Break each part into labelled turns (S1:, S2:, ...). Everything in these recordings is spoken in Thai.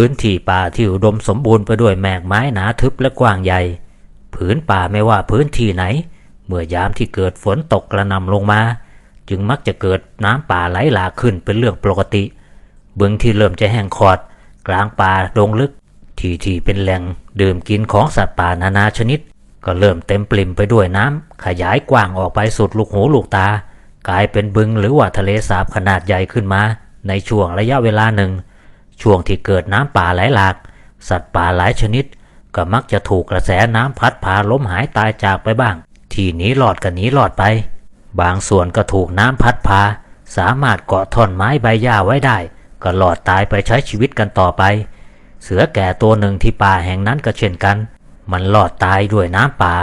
S1: พื้นที่ป่าที่อุดมสมบูรณ์ไปด้วยแมกไม้หนาทึบและกว้างใหญ่ ผืนป่าไม่ว่าพื้นที่ไหน เมื่อยามที่เกิดฝนตกกระนำลงมา จึงมักจะเกิดน้ำป่าไหลหลากขึ้นเป็นเรื่องปกติ บึงที่เริ่มจะแห้งขอด กลางป่าดงลึก ที่ที่เป็นแหล่งดื่มกินของสัตว์ป่านานาชนิด ก็เริ่มเต็มปริ่มไปด้วยน้ำขยายกว้างออกไปสุดลูกหูลูกตา กลายเป็นบึงหรือว่าทะเลสาบขนาดใหญ่ขึ้นมา ในช่วงระยะเวลาหนึ่ง ช่วงที่เกิดน้ำป่าไหลหลาก สัตว์ป่าหลายชนิด ก็มักจะถูกกระแสน้ำพัดพาล้มหายตายจากไปบ้าง ที่หนีรอดก็หนีรอดไป บางส่วนก็ถูกน้ำพัดพา สามารถเกาะท่อนไม้ใบหญ้าไว้ได้ ก็หลอดตายไปใช้ชีวิตกันต่อไป เสือแก่ตัวหนึ่งที่ป่าแห่งนั้นก็เช่นกัน มันหลอดตายด้วยน้ำป่า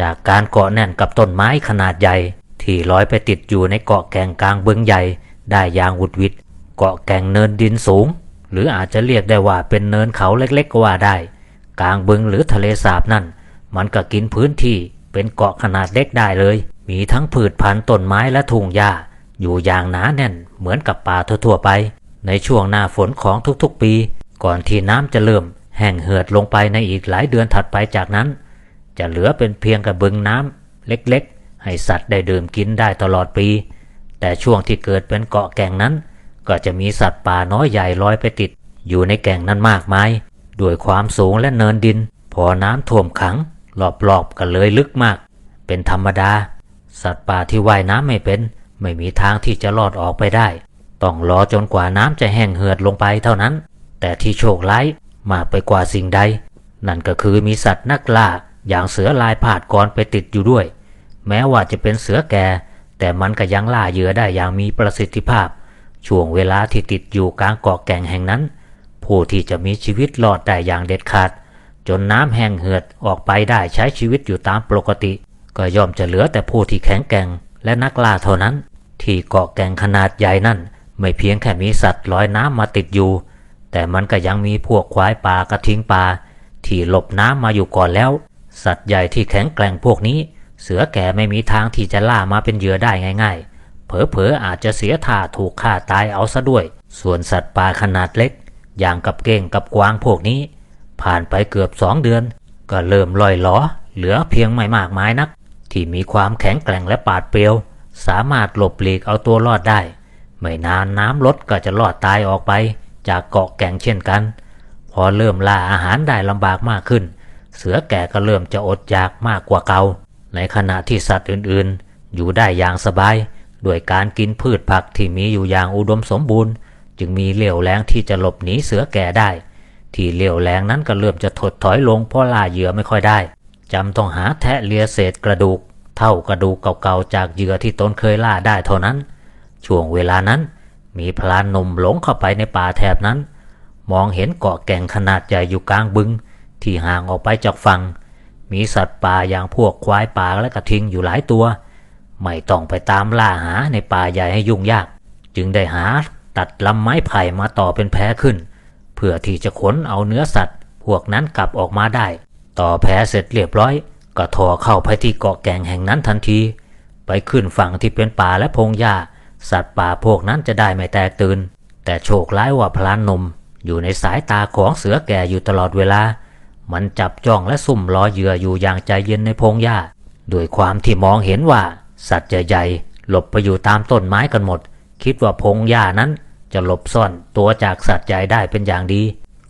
S1: จากการเกาะแน่นกับต้นไม้ขนาดใหญ่ ที่ลอยไปติดอยู่ในเกาะแก่งกลางบึงใหญ่ ได้อย่างวุดวิดเกาะแก่งเนินดินสูง หรืออาจจะเรียกได้ว่าเป็นเนินเขาเล็กๆก็ว่าได้ กลางบึงหรือทะเลสาบนั่น มันก็กินพื้นที่เป็นเกาะขนาดเล็กได้เลย มีทั้งพืชพันธุ์ต้นไม้และทุ่งหญ้า อยู่อย่างหนาแน่นเหมือนกับป่าทั่วๆไป ในช่วงหน้าฝนของทุกๆปี ก่อนที่น้ำจะเริ่ม แห้งเหือดลงไปในอีกหลายเดือนถัดไปจากนั้น จะเหลือเป็นเพียงกระบึงน้ำเล็กๆ ให้สัตว์ได้ดื่มกินได้ตลอดปี แต่ช่วงที่เกิดเป็นเกาะแก่งนั้น ก็จะมีสัตว์ป่าน้อยใหญ่ลอยไปติด อยู่ในแก่งนั้นมากมาย ด้วยความสูงและเนินดิน พอน้ำท่วมขังรอบๆก็เลยลึกมาก เป็นธรรมดา สัตว์ป่าที่ว่ายน้ำไม่เป็น ไม่มีทางที่จะรอดออกไปได้ ต้องรอจนกว่าน้ำจะแห้งเหือดลงไปเท่านั้น แต่ที่โชคร้ายมากไปกว่าสิ่งใด นั่นก็คือมีสัตว์นักล่าอย่างเสือลายผาดกรไปติดอยู่ด้วย แม้ว่าจะเป็นเสือแก่ แต่มันก็ยังล่าเหยื่อได้อย่างมีประสิทธิภาพ ช่วงเวลาที่ติดอยู่กลางเกาะแก่งแห่งนั้น ผู้ที่จะมีชีวิตรอดได้อย่างเด็ดขาด จนน้ำแห้งเหือดออกไปได้ใช้ชีวิตอยู่ตามปกติ ก็ย่อมจะเหลือแต่ผู้ที่แข็งแกร่งและนักล่าเท่านั้น ที่เกาะแก่งขนาดใหญ่นั่น ไม่เพียงแค่มีสัตว์ลอยน้ำมาติดอยู่ แต่มันก็ยังมีพวกควายป่ากระทิงป่าที่หลบน้ำมาอยู่ก่อนแล้ว สัตว์ใหญ่ที่แข็งแกร่งพวกนี้ เสือแก่ไม่มีทางที่จะล่ามาเป็นเหยื่อได้ง่าย ๆ เผลอๆอาจจะเสียท่าถูกฆ่าตายเอาซะด้วย ส่วนสัตว์ป่าขนาดเล็ก อย่างกับเก้งกับกวางพวกนี้ ผ่านไปเกือบสองเดือน ก็เริ่มลอยหลอเหลือเพียงไม่มากมายนัก ที่มีความแข็งแกร่งและปาดเปรียว สามารถหลบหลีกเอาตัวรอดได้ ไม่นานน้ำลดก็จะรอดตายออกไป จากเกาะแก่งเช่นกัน พอเริ่มล่าอาหารได้ลำบากมากขึ้น เสือแก่ก็เริ่มจะอดอยากมากกว่าเก่าในขณะที่สัตว์อื่นๆ อยู่ได้อย่างสบาย ด้วยการกินพืชผักที่มีอยู่อย่างอุดมสมบูรณ์ จึงมีเหลี่ยวแรงที่จะหลบหนีเสือแก่ได้ ที่เหลี่ยวแรงนั้นก็เริ่มจะถดถอยลงเพราะล่าเหยื่อไม่ค่อยได้จำต้องหาแทะเลียเศษกระดูก เท่ากระดูกเก่าๆจากเหยื่อที่ตนเคยล่าได้เท่านั้น ช่วงเวลานั้น มีพลานหนุ่มหลงเข้าไปในป่าแถบนั้น มองเห็นเกาะแก่งขนาดใหญ่อยู่กลางบึง ที่ห่างออกไปจากฝั่งมีสัตว์ป่าอย่างพวกควายป่าและกระทิงอยู่หลายตัว ไม่ต้องไปตามล่าหาในป่าใหญ่ให้ยุ่งยาก จึงได้หาตัดลำไม้ไผ่มาต่อเป็นแพขึ้น เพื่อที่จะขนเอาเนื้อสัตว์ พวกนั้นกลับออกมาได้ ต่อแพเสร็จเรียบร้อยก็ถอเข้าไปที่เกาะแก่งแห่งนั้นทันที ไปขึ้นฝั่งที่เป็นป่าและพงหญ้า สัตว์ป่าพวกนั้นจะได้ไม่แตกตื่น แต่โชคร้ายว่าพลานนม อยู่ในสายตาของเสือแก่อยู่ตลอดเวลา มันจับจ้องและซุ่มรอเหยื่ออยู่อย่างใจเย็นในพงหญ้าด้วยความที่มองเห็นว่า สัตว์ใหญ่ๆหลบไปอยู่ตามต้นไม้กันหมด คิดว่าพงหญ้านั้นจะหลบซ่อนตัวจากสัตว์ใหญ่ได้เป็นอย่างดี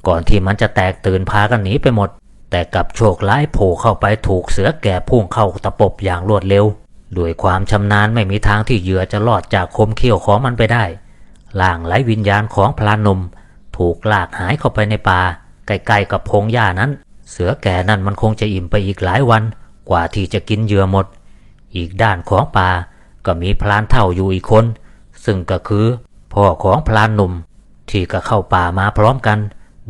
S1: ก่อนที่มันจะแตกตื่นพากันหนีไปหมด แต่กลับโชคร้ายโผล่เข้าไปถูกเสือแก่พุ่งเข้าตะปบอย่างรวดเร็ว ด้วยความชำนาญไม่มีทางที่เหยื่อจะรอดจากคมเขี้ยวของมันไปได้ล่างไร้วิญญาณของพลานนม ถูกลากหายเข้าไปในป่าใกล้ๆกับพงหญ้านั้น เสือแก่นั่นมันคงจะอิ่มไปอีกหลายวัน กว่าที่จะกินเหยื่อหมด อีกด้านของป่าก็มีพลานเท่าอยู่อีกคน ซึ่งก็คือพ่อของพลานหนุ่ม ที่ก็เข้าป่ามาพร้อมกัน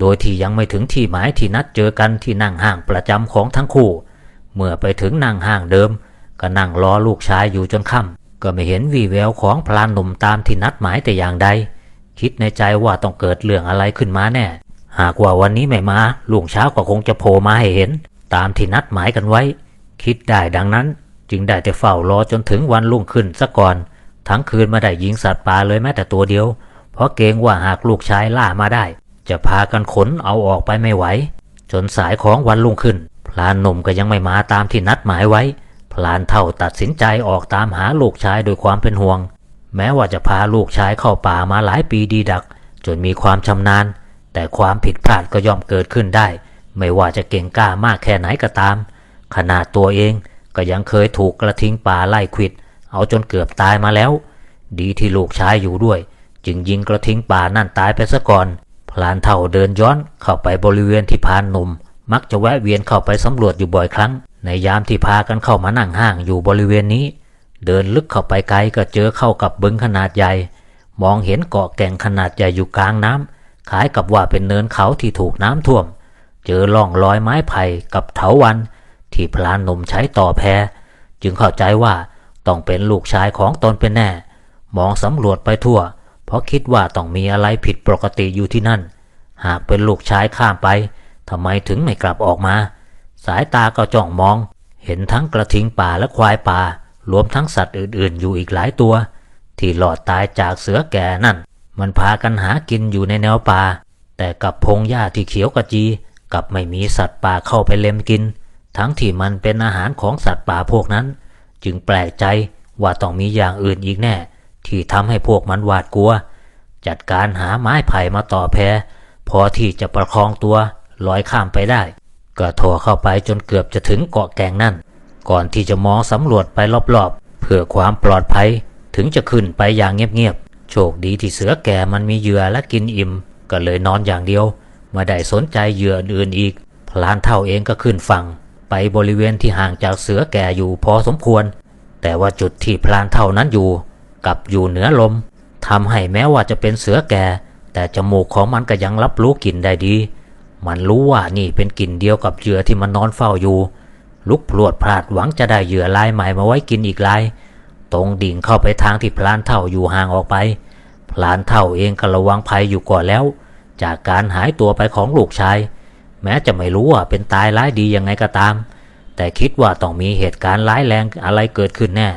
S1: โดยที่ยังไม่ถึงที่หมายที่นัดเจอกันที่นั่งห้างประจำของทั้งคู่ เมื่อไปถึงนั่งห้างเดิม ก็นั่งรอลูกชายอยู่จนค่ำก็ไม่เห็นวีแววของพลานหนุ่มตามที่นัดหมายแต่อย่างใด คิดในใจว่าต้องเกิดเรื่องอะไรขึ้นมาแน่ หากว่าวันนี้ไม่มาลุงเช้าก็คงจะโผล่มาให้เห็น ตามที่นัดหมายกันไว้ คิดได้ดังนั้น จึงได้แต่เฝ้ารอจนถึงวันรุ่งขึ้นซะก่อน ทั้งคืนไม่ได้ยิงสัตว์ป่าเลยแม้แต่ตัวเดียว เพราะเกรงว่าหากลูกชายล่ามาได้ จะพากันขนเอาออกไปไม่ไหว จนสายของวันรุ่งขึ้น พลานหนุ่มก็ยังไม่มาตามที่นัดหมายไว้ พลานเท่าตัดสินใจออกตามหาลูกชายโดยความเป็นห่วง แม้ว่าจะพาลูกชายเข้าป่ามาหลายปีดีดัก จนมีความชำนาญ แต่ความผิดพลาดก็ย่อมเกิดขึ้นได้ ไม่ว่าจะเก่งกล้ามากแค่ไหนก็ตาม ขนาดตัวเอง ก็ยังเคยถูกกระทิงป่าไล่ขวิด เอาจนเกือบตายมาแล้ว ดีที่ลูกชายอยู่ด้วย จึงยิงกระทิงป่านั่นตายไปซะก่อน พลานเท่าเดินย้อนเข้าไปบริเวณที่พานหนุ่ม มักจะแวะเวียนเข้าไปสำรวจอยู่บ่อยครั้ง ในยามที่พากันเข้ามานั่งห้างอยู่บริเวณนี้ เดินลึกเข้าไปไกลก็เจอเข้ากับบึงขนาดใหญ่ มองเห็นเกาะแก่งขนาดใหญ่อยู่กลางน้ำคล้ายกับว่าเป็นเนินเขาที่ถูกน้ำท่วม เจอร่องรอยไม้ไผ่กับเถาวัน ที่พลานหนุ่มใช้ต่อแพจึงเข้าใจว่าต้องเป็นลูกชายของตนเป็นแน่ มองสำรวจไปทั่ว เพราะคิดว่าต้องมีอะไรผิดปกติอยู่ที่นั่น หากเป็นลูกชายข้ามไปทำไมถึงไม่กลับออกมา สายตาก็จ้องมอง เห็นทั้งกระทิงป่าและควายป่า รวมทั้งสัตว์อื่นๆ อยู่อีกหลายตัว ที่หลอดตายจากเสือแก่นั่น มันพากันหากินอยู่ในแนวป่า แต่กับพงหญ้าที่เขียวกระจี กับไม่มีสัตว์ป่าเข้าไปเล็มกิน ทั้งที่มันเป็นอาหารของสัตว์ป่าพวกนั้น จึงแปลกใจว่าต้องมีอย่างอื่นอีกแน่ ที่ทำให้พวกมันหวาดกลัว จัดการหาไม้ไผ่มาต่อแพพอที่จะประคองตัวลอยข้ามไปได้ก็โถเข้าไปจนเกือบจะถึงเกาะแกงนั่น ก่อนที่จะมองสำรวจไปรอบๆ เพื่อความปลอดภัยถึงจะขึ้นไปอย่างเงียบๆ โชคดีที่เสือแก่มันมีเหยื่อและกินอิ่ม ก็เลยนอนอย่างเดียวไม่ได้สนใจเหยื่ออื่นอีก พลานเท่าเองก็ขึ้นฝั่ง ไปบริเวณที่ห่างจากเสือแก่อยู่พอสมควร แต่ว่าจุดที่พลานเท่านั้นอยู่กับอยู่เหนือลมทำให้แม้ว่าจะเป็นเสือแก่ แต่จมูกของมันก็ยังรับรู้กลิ่นได้ดี มันรู้ว่านี่เป็นกลิ่นเดียวกับเหยื่อที่มันนอนเฝ้าอยู่ ลุกพรวดพลาดหวังจะได้เหยื่อลายใหม่มาไว้กินอีกลาย ตรงดิ่งเข้าไปทางที่พลานเท่าอยู่ห่างออกไป พลานเท่าเองก็ระวังภัยอยู่ก่อนแล้ว จากการหายตัวไปของลูกชาย แม้จะไม่รู้ว่าเป็นตายร้ายดียังไงก็ตาม แต่คิดว่าต้องมีเหตุการณ์ร้ายแรงอะไรเกิดขึ้นแน่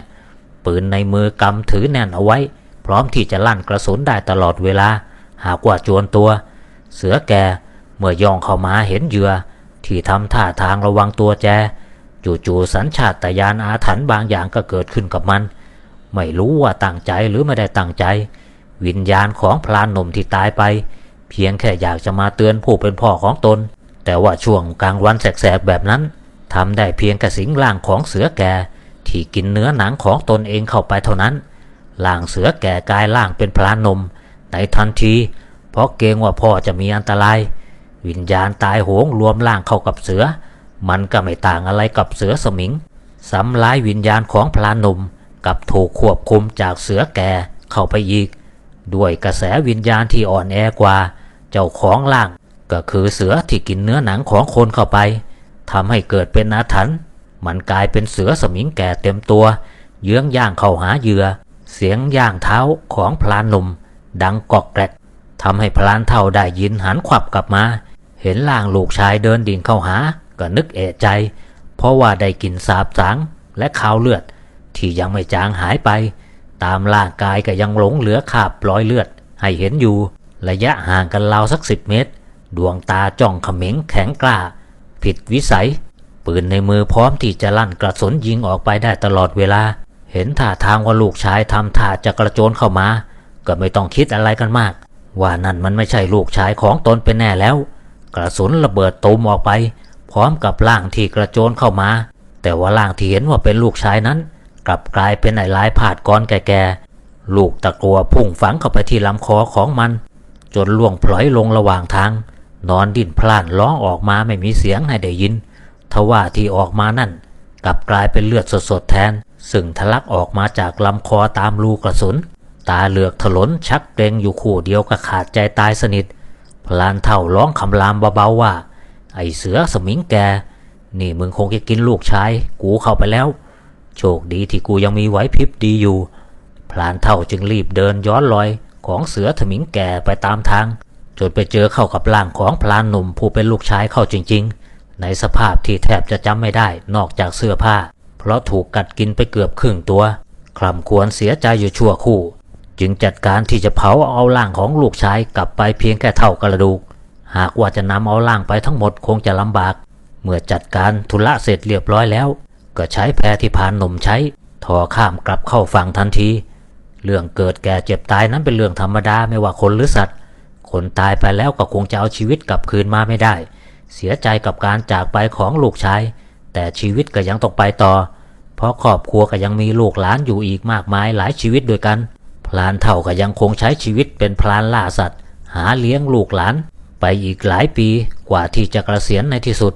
S1: ปืนในมือกำถือแน่นเอาไว้ พร้อมที่จะลั่นกระสุนได้ตลอดเวลา หากว่าจวนตัว เสือแกเมื่อย่องเข้ามาเห็นเหยื่อ ที่ทำท่าทางระวังตัวแจจู่ๆสัญชาตญาณอาถรรพ์บางอย่างก็เกิดขึ้นกับมัน ไม่รู้ว่าตั้งใจหรือไม่ได้ตั้งใจ วิญญาณของพลานหนุ่มที่ตายไป เพียงแค่อยากจะมาเตือนผู้เป็นพ่อของตน แต่ว่าช่วงกลางวันแสกๆแบบนั้นทำได้เพียงกระสิงร่างของเสือแก่ที่กินเนื้อหนังของตนเองเข้าไปเท่านั้นร่างเสือแก่กายร่างเป็นพลานมในทันที เพราะเกรงว่าพ่อจะมีอันตราย วิญญาณตายโหงรวมร่างเข้ากับเสือ มันก็ไม่ต่างอะไรกับเสือสมิงสำร้ายวิญญาณของพลานมกับถูกควบคุมจากเสือแก่เข้าไปอีก ด้วยกระแสวิญญาณที่อ่อนแอกว่า เจ้าของร่าง ก็คือเสือที่กินเนื้อหนังของคนเข้าไปทำให้เกิดเป็นอาถรรพ์มันกลายเป็นเสือสมิงแก่เต็มตัว เยื้องย่างเข้าหาเหยื่อ เสียงย่างเท้าของพลานหนุ่ม ดังกอกแกรกทำให้พลานเท่าได้ยินหันขวับกลับมา เห็นล่างลูกชายเดินดิ่งเข้าหา ก็นึกเอะใจ เพราะว่าได้กลิ่นสาบสางและขาวเลือด ที่ยังไม่จางหายไป ตามร่างกายก็ยังหลงเหลือขาบรอยเลือด ให้เห็นอยู่ ระยะห่างกันราวสักสิบเมตร ดวงตาจ้องเขม็งแข็งกล้า ผิดวิสัย ปืนในมือพร้อมที่จะลั่นกระสุนยิงออกไปได้ตลอดเวลา เห็นท่าทางว่าลูกชายทำท่าจะกระโจนเข้ามา ก็ไม่ต้องคิดอะไรกันมาก ว่านั่นมันไม่ใช่ลูกชายของตนเป็นแน่แล้ว กระสุนระเบิดตูมออกไป พร้อมกับร่างที่กระโจนเข้ามา แต่ว่าร่างที่เห็นว่าเป็นลูกชายนั้น กลับกลายเป็นไอ้ลายผาดก้อนแก่ๆลูกตะกัวพุ่งฝังเข้าไปที่ลำคอของมันจนล่วงพลอยลงระหว่างทาง นอนดิ้นพล่านร้องออกมาไม่มีเสียงให้ได้ยิน ทว่าที่ออกมานั่น กลับกลายเป็นเลือดสดๆแทน ซึ่งทะลักออกมาจากลำคอตามรูกระสุน ตาเหลือกถลนชักเกรงอยู่คู่เดียวก็ขาดใจตายสนิท พลานเท่าร้องคำรามเบาๆว่า ไอเสือสมิงแก นี่มึงคงจะกินลูกชายกูเข้าไปแล้ว โชคดีที่กูยังมีไหวพริบดีอยู่ พลานเท่าจึงรีบเดินย้อนรอยของเสือถมิงแก่ไปตามทาง จนไปเจอเข้ากับร่างของพลานหนุ่มผู้เป็นลูกชายเข้าจริง ๆ ในสภาพที่แทบจะจำไม่ได้นอกจากเสื้อผ้า เพราะถูกกัดกินไปเกือบครึ่งตัวคลำควรเสียใจอยู่ชั่วคู่ จึงจัดการที่จะเผาเอาร่างของลูกชายกลับไปเพียงแค่เท่ากระดูก หากว่าจะนำเอาล่างไปทั้งหมดคงจะลำบาก เมื่อจัดการธุระเสร็จเรียบร้อยแล้ว ก็ใช้แพที่พานหนุ่มใช้ทอข้ามกลับเข้าฝั่งทันที เรื่องเกิดแก่เจ็บตายนั้นเป็นเรื่องธรรมดาไม่ว่าคนหรือสัตว์ คนตายไปแล้วก็คงจะเอาชีวิตกลับคืนมาไม่ได้ เสียใจกับการจากไปของลูกชาย แต่ชีวิตก็ยังต้องไปต่อ เพราะครอบครัวก็ยังมีลูกหลานอยู่อีกมากมายหลายชีวิตด้วยกัน พลานเท่าก็ยังคงใช้ชีวิตเป็นพลานล่าสัตว์ หาเลี้ยงลูกหลาน ไปอีกหลายปีกว่าที่จะเกษียณในที่สุด